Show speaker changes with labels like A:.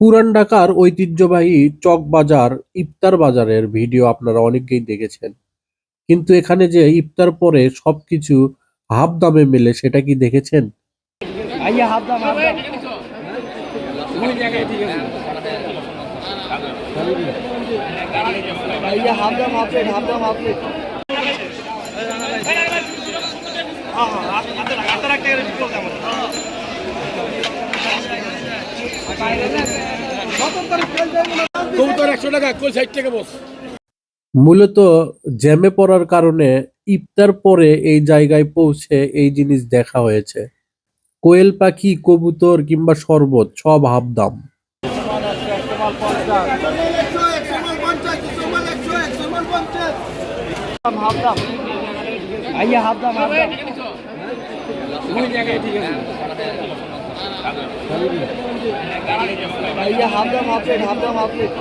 A: পুরান ঢাকার ঐতিহ্যবাহী চকবাজার ইফতার বাজারের ভিডিও আপনারা অনেকেই দেখেছেন কিন্তু এখানে যে ইফতার পরে সবকিছু হাফ দামে মেলে সেটা কি দেখেছেন
B: হাফ
C: কবুতর একশো টাকা কই ষাট টাকা বস।
A: মূলত জ্যামে পড়ার কারণে ইফতার পরে এই জায়গায় পৌঁছে এই জিনিস দেখা হয়েছে। কোয়েল পাখি কবুতর কিংবা শরবত সব হাফ দাম
B: হাফ দাম হাফ দাম হাফ দাম আইয়া হাফ দাম হাফ প্লেট। হাফ দাম হাফ প্লেট